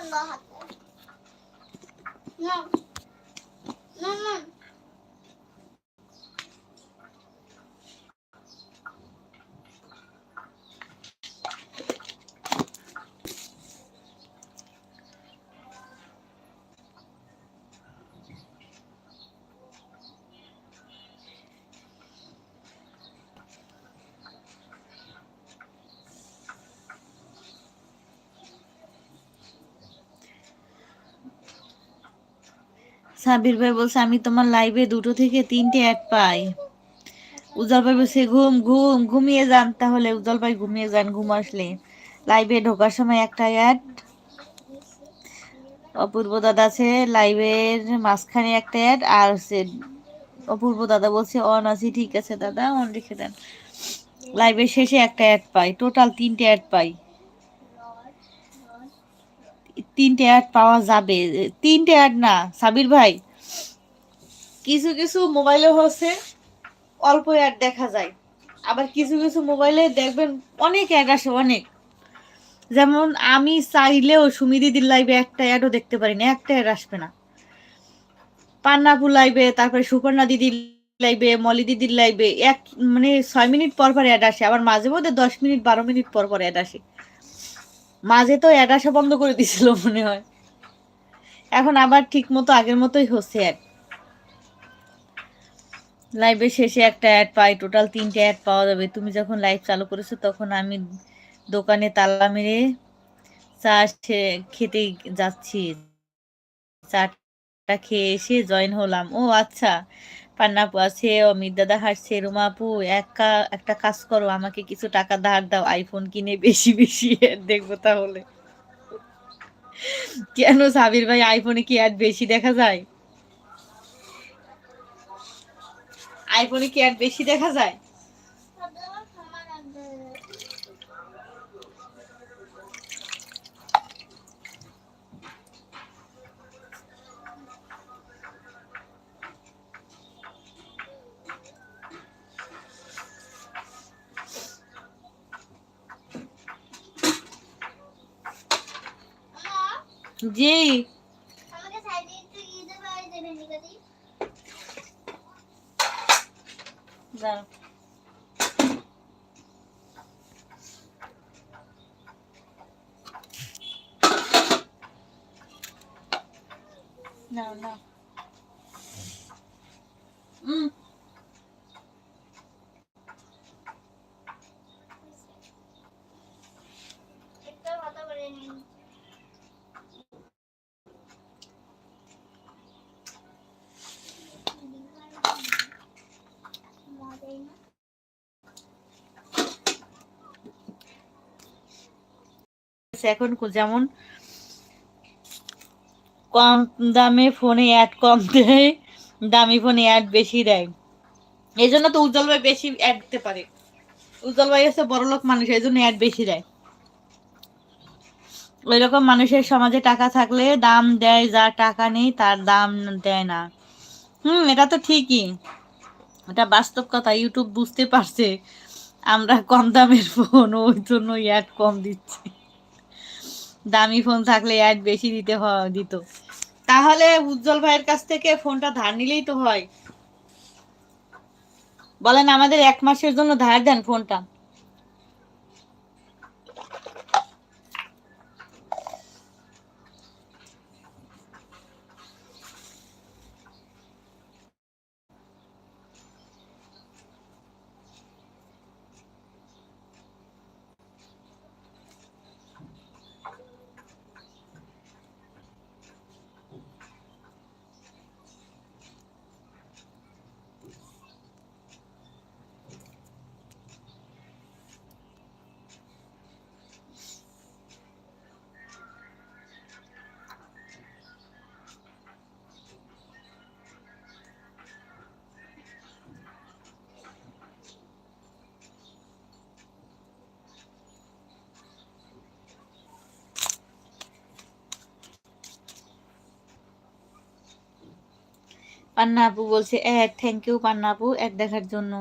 করল হাতে না না সাবির ভাই বলছে, আমি তোমার লাইভে দুটো থেকে তিনটে অ্যাড পাই। উজ্জ্বল ভাই বলছে, ঘুম ঘুম, ঘুমিয়ে যান তাহলে। উজ্জ্বল ভাই, ঘুমিয়ে যান, ঘুম আসলে। লাইভে ঢোকার সময় একটা অ্যাড অপূর্ব দাদা আছে লাইভের মাঝখানে একটা অ্যাড আর হচ্ছে অপূর্ব দাদা বলছে অন আছি, ঠিক আছে দাদা অন রেখে দেন। লাইভের শেষে একটা অ্যাড পাই টোটাল তিনটে অ্যাড পাই। তিনটে অ্যাড পাওয়া যাবে। তিনটে অ্যাড না, সাবির ভাই। কিছু কিছু মোবাইলে হচ্ছে অল্প অ্যাড দেখা যায়। আবার কিছু কিছু মোবাইলে দেখবেন অনেক অ্যাড আসে, অনেক। যেমন আমি চাইলেও সুমি দিদির লাইভে একটা অ্যাডও দেখতে পারি না, একটা অ্যাড আসবে না। পান্নাপু লাইভে তারপরে সুপর্ণা দিদির লাইভে মলি দিদির লাইভে এক মানে ছয় মিনিট পর পর অ্যাড আসে। আবার মাঝে মধ্যে দশ মিনিট, বারো মিনিট পর পর অ্যাড আসে। মাঝে তো অ্যাড আসা বন্ধ করে দিছিল মনে হয়। এখন আবার ঠিক মতো আগের মতোই হচ্ছে অ্যাড লাইভের শেষে একটা অ্যাড পাই টোটাল তিনটে অ্যাড পাওয়া যাবে। তুমি যখন লাইভ চালু করেছ তখন আমি দোকানে তালা মেরে চা খেতে যাচ্ছি। চাটা খেয়ে এসে জয়েন হলাম। ও আচ্ছা পান্নাপু আছে অমিত দাদা হাসছে রুমাপু একা একটা কাজ করো, আমাকে কিছু টাকা ধার দাও আইফোন কিনে বেশি বেশি দেখব তাহলে। কেন সাবির ভাই আইফোনে কি অ্যাড বেশি দেখা যায়? আইফোনে কি অ্যাড বেশি দেখা যায়? জি। আমাকে সাইডে একটু এখন যেমন কম দামে ফোনে অ্যাড কম দেয়, দামি ফোনে অ্যাড বেশি দেয়। এই জন্য তো উজ্জ্বল ভাই বেশি অ্যাড দিতে পারে। উজ্জ্বল ভাই হচ্ছে বড়লোক মানুষ এই জন্য অ্যাড বেশি দেয়। ওই রকম মানুষের সমাজে টাকা থাকলে দাম দেয় যার টাকা নেই তার দাম দেয় না। হুম, এটা তো ঠিকই। এটা বাস্তব কথা ইউটিউব বুঝতে পারছে। আমরা কম দামের ফোন ওই জন্য অ্যাড কম দিচ্ছি। দামি ফোন থাকলে অ্যাড বেশি দিতে দিত। তাহলে উজ্জ্বল ভাইয়ের কাছ থেকে ফোনটা ধার নিলেই তো হয়। বলেন, আমাদের এক মাসের জন্য ধার দেন ফোনটা পান্না আপু বলছে এক থ্যাংক ইউ পান্না আপু এক দেখার জন্য।